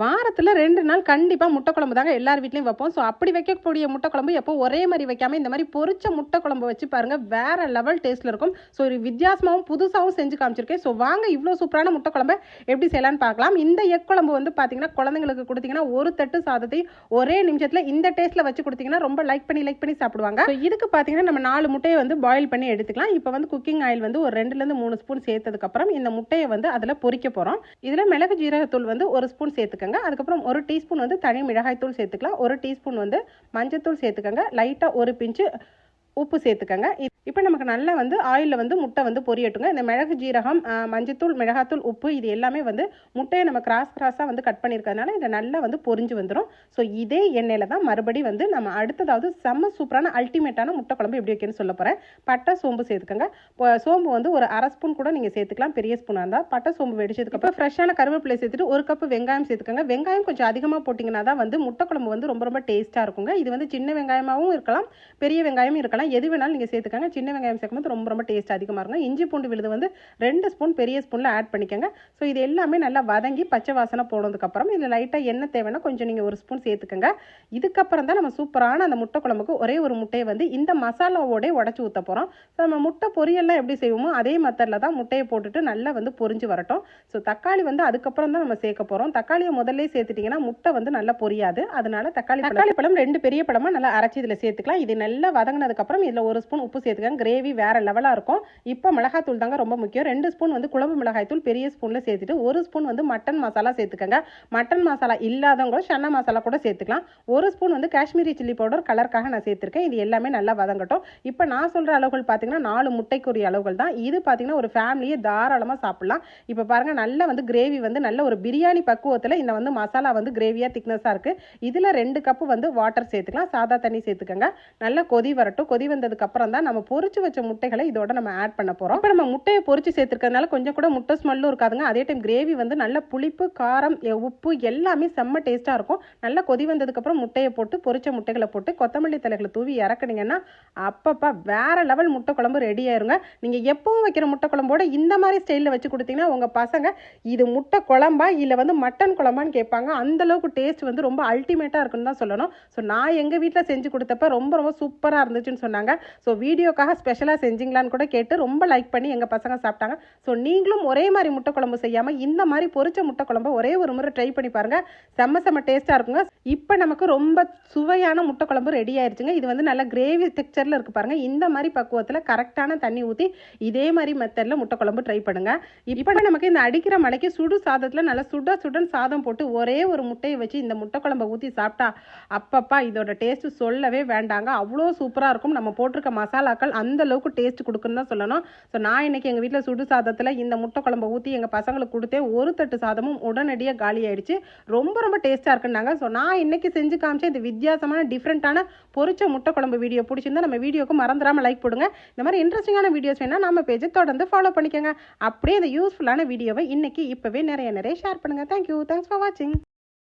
வாரத்தில் ரெண்டு நாள் கண்டிப்பாக முட்டை குழம்பு தாங்க எல்லார் வீட்லையும் வைப்போம். ஸோ அப்படி வைக்கக்கூடிய முட்டை குழம்பு எப்போ ஒரே மாதிரி வைக்காமல் இந்த மாதிரி பொரிச்ச முட்டை குழம்பு வச்சு பாருங்க வேறு லெவல் டேஸ்ட்டில் இருக்கும். ஸோ ஒரு வித்தியாசமாகவும் புதுசாகவும் செஞ்சு காமிச்சிருக்கேன். ஸோ வாங்க இவ்வளோ சூப்பரான முட்டை குழம்பு எப்படி செய்யலாம்னு பார்க்கலாம். இந்த எக் குழம்பு வந்து பார்த்தீங்கன்னா குழந்தைங்களுக்கு கொடுத்தீங்கன்னா ஒரு தட்டு சாதத்தை ஒரே நிமிஷத்தில் இந்த டேஸ்ட்டில் வச்சு கொடுத்தீங்கன்னா ரொம்ப லைக் பண்ணி லைக் பண்ணி சாப்பிடுவாங்க. ஸோ இதுக்கு பார்த்தீங்கன்னா நம்ம நாலு முட்டையை வந்து பாயில் பண்ணி எடுத்துக்கலாம். இப்போ வந்து குக்கிங் ஆயில் வந்து ஒரு ரெண்டுலேருந்து மூணு ஸ்பூன் சேர்த்ததுக்கப்புறம் இந்த முட்டையை வந்து அதில் பொறிக்க போகிறோம் இதில் மிளகு ஜீரகத்தூள் வந்து ஒரு ஸ்பூன் சேர்த்துக்கோங்க. அதுக்கப்புறம் ஒரு டீஸ்பூன் வந்து தனி மிளகாய்த்தூள் சேர்த்துக்கலாம். ஒரு டீஸ்பூன் வந்து மஞ்சத்தூள் சேர்த்துக்கோங்க. லைட்டாக ஒரு பிஞ்சு உப்பு சேர்த்துக்கோங்க. இப்போ நமக்கு நல்லா வந்து ஆயிலில் வந்து முட்டை வந்து பொரியட்டுங்க. இந்த மிளகு ஜீரகம் மஞ்சத்தூள் மிளகாத்தூள் உப்பு இது எல்லாமே வந்து முட்டையை நம்ம கிராஸ் கிராஸாக வந்து கட் பண்ணியிருக்கிறதுனால இதை நல்லா வந்து பொரிஞ்சு வந்துடும் ஸோ இதே எண்ணெயில் தான் மறுபடி வந்து நம்ம அடுத்ததாவது செம்ம சூப்பரான அல்டிமேட்டான முட்டை குழம்பு எப்படி வைக்கணும்னு சொல்ல போகிறேன் பட்டை சோம்பு சேர்த்துக்கோங்க. இப்போ சோம்பு வந்து ஒரு அரை ஸ்பூன் கூட நீங்கள் சேர்த்துக்கலாம். பெரிய ஸ்பூனாக இருந்தால் பட்டை சோம்பு வெடிச்சதுக்கப்புறம் ஃப்ரெஷ்ஷான கருவேப்பிலை சேர்த்துட்டு ஒரு கப்பு வெங்காயம் சேர்த்துக்கோங்க. வெங்காயம் கொஞ்சம் அதிகமாக போட்டிங்கன்னா தான் வந்து முட்டை குழம்பு வந்து ரொம்ப ரொம்ப டேஸ்ட்டாக இருக்குங்க. இது வந்து சின்ன வெங்காயமாகவும் இருக்கலாம் பெரிய வெங்காயமும் இருக்கலாம். எது வேணாலும் நீங்கள் சேர்த்துக்கோங்க. சின்ன வெங்காயம் சேர்க்கும்போது ரொம்ப ரொம்ப டேஸ்ட் அதிகமாக இருக்கும். இஞ்சி பூண்டு விழுது வந்து ரெண்டு ஸ்பூன் பெரிய ஸ்பூனில் ஆட் பண்ணிக்கோங்க. ஸோ இது எல்லாமே நல்லா வதங்கி பச்சை வாசனை போனதுக்கப்புறம் இதில் லைட்டாக என்ன தேவைன்னா கொஞ்சம் நீங்கள் ஒரு ஸ்பூன் சேர்த்துக்கோங்க. இதுக்கப்புறம் தான் நம்ம சூப்பரான அந்த முட்டை குழம்புக்கு ஒரே ஒரு முட்டையை வந்து இந்த மசாலாவோடய உடச்சி ஊற்ற போகிறோம் ஸோ நம்ம முட்டை பொரியல்லாம் எப்படி செய்வோமோ அதே மெத்தடில் தான் முட்டையை போட்டுட்டு நல்லா வந்து பொரிஞ்சு வரட்டும். ஸோ தக்காளி வந்து அதுக்கப்புறம் தான் நம்ம சேர்க்க போகிறோம் தக்காளியை முதல்ல சேர்த்துட்டிங்கன்னா முட்டை வந்து நல்லா பொரியாது. அதனால தக்காளி தக்காளி பழம் ரெண்டு பெரிய பழமாக நல்லா அரைச்சி இதில் சேர்த்துக்கலாம். இது நல்லா வதங்கினதுக்கப்புறம் இதில் ஒரு ஸ்பூன் உப்பு சேர்த்து சேர்த்துக்கோங்க கிரேவி வேற லெவலாக இருக்கும். இப்போ மிளகாத்தூள் தாங்க ரொம்ப முக்கியம். ரெண்டு ஸ்பூன் வந்து குழம்பு மிளகாய்த்தூள் பெரிய ஸ்பூனில் சேர்த்துட்டு ஒரு ஸ்பூன் வந்து மட்டன் மசாலா சேர்த்துக்கோங்க. மட்டன் மசாலா இல்லாதவங்க சன்னா மசாலா கூட சேர்த்துக்கலாம். ஒரு ஸ்பூன் வந்து காஷ்மீரி சில்லி பவுடர் கலருக்காக நான் சேர்த்துருக்கேன். இது எல்லாமே நல்லா வதங்கட்டும். இப்போ நான் சொல்கிற அளவுகள் பார்த்தீங்கன்னா நாலு முட்டைக்குரிய அளவுகள் தான். இது பார்த்தீங்கன்னா ஒரு ஃபேமிலியே தாராளமாக சாப்பிட்லாம். இப்போ பாருங்கள் நல்லா வந்து கிரேவி வந்து நல்ல ஒரு பிரியாணி பக்குவத்தில் இந்த வந்து மசாலா வந்து கிரேவியாக திக்னஸாக இருக்குது இதில் ரெண்டு கப்பு வந்து வாட்டர் சேர்த்துக்கலாம். சாதா தண்ணி சேர்த்துக்கோங்க. நல்லா கொதி வரட்டும். கொதி வந்ததுக்கப்புறம் தான் நம்ம பொறிச்சு வச்ச முட்டைகளை இதோட நம்ம ஆட் பண்ண போகிறோம் இப்போ நம்ம முட்டையை பொறிச்சு சேர்த்துருக்கறதுனால கொஞ்சம் கூட முட்டை ஸ்மெல்லும் இருக்காதுங்க. அதே டைம் கிரேவி வந்து நல்ல புளிப்பு காரம் உப்பு எல்லாமே செம்ம டேஸ்ட்டாக இருக்கும். நல்லா கொதி வந்ததுக்கப்புறம் முட்டையை போட்டு பொறிச்ச முட்டைகளை போட்டு கொத்தமல்லி தலைகளை தூவி இறக்குனீங்கன்னா அப்பப்பா வேற லெவல் முட்டை குழம்பு ரெடி ஆயிருங்க. நீங்கள் எப்பவும் வைக்கிற முட்டை குழம்போட இந்த மாதிரி ஸ்டைலில் வச்சு கொடுத்தீங்கன்னா உங்கள் பசங்க இது முட்டை குழம்பா இல்லை வந்து மட்டன் குழம்பான்னு கேட்பாங்க. அந்தளவுக்கு டேஸ்ட் வந்து ரொம்ப அல்டிமேட்டாக இருக்குன்னு தான் சொல்லணும். ஸோ நான் எங்கள் வீட்டில் செஞ்சு கொடுத்தப்ப ரொம்ப ரொம்ப சூப்பராக இருந்துச்சுன்னு சொன்னாங்க. ஸோ வீடியோ வீடியோக்காக ஸ்பெஷலாக செஞ்சீங்களான்னு கூட கேட்டு ரொம்ப லைக் பண்ணி எங்கள் பசங்க சாப்பிட்டாங்க. ஸோ நீங்களும் ஒரே மாதிரி முட்டை குழம்பு செய்யாமல் இந்த மாதிரி பொரிச்ச முட்டை குழம்பு ஒரே ஒரு முறை ட்ரை பண்ணி பாருங்கள் செம்ம செம்ம டேஸ்ட்டாக இருக்குங்க. இப்போ நமக்கு ரொம்ப சுவையான முட்டை குழம்பு ரெடி ஆயிடுச்சுங்க இது வந்து நல்ல கிரேவி டெக்ஸ்சரில் இருக்கு பாருங்கள் இந்த மாதிரி பக்குவத்தில் கரெக்டான தண்ணி ஊற்றி இதே மாதிரி மெத்தடில் முட்டை குழம்பு ட்ரை பண்ணுங்கள் இப்போ நமக்கு இந்த அடிக்கிற மலைக்கு சுடு சாதத்தில் நல்லா சுட சுடன் சாதம் போட்டு ஒரே ஒரு முட்டையை வச்சு இந்த முட்டை குழம்பை ஊற்றி சாப்பிட்டா அப்பப்பா இதோட டேஸ்ட்டு சொல்லவே வேண்டாங்க. அவ்வளோ சூப்பராக இருக்கும். நம்ம போட்டிருக்க மசாலாக்கள் அந்த அளவுக்கு டேஸ்ட் கொடுக்குன்னு தான் சொல்லணும். ஸோ நான் இன்னைக்கு எங்கள் வீட்டில் சுடு சாதத்தில் இந்த முட்டை குழம்பை ஊற்றி எங்கள் பசங்களுக்கு கொடுத்தேன். ஒரு தட்டு சாதமும் உடனடியாக காலி ஆயிடுச்சு. ரொம்ப ரொம்ப டேஸ்ட்டாக இருக்குன்னாங்க. ஸோ நான் இன்னைக்கு செஞ்சு காமிச்ச இந்த வித்தியாசமான டிஃப்ரெண்ட்டான பொரிச்ச முட்டை குழம்பு வீடியோ பிடிச்சிருந்தா நம்ம வீடியோக்கு மறந்துடாமல் லைக் போடுங்க. இந்த மாதிரி இன்ட்ரெஸ்டிங்கான வீடியோஸ் வேணால் நம்ம பேஜை தொடர்ந்து ஃபாலோ பண்ணிக்கோங்க. அப்படியே இந்த யூஸ்ஃபுல்லான வீடியோவை இன்றைக்கி இப்போவே நிறைய நிறைய ஷேர் பண்ணுங்கள் தேங்க்யூ தேங்க்ஸ் ஃபார் வாட்சிங்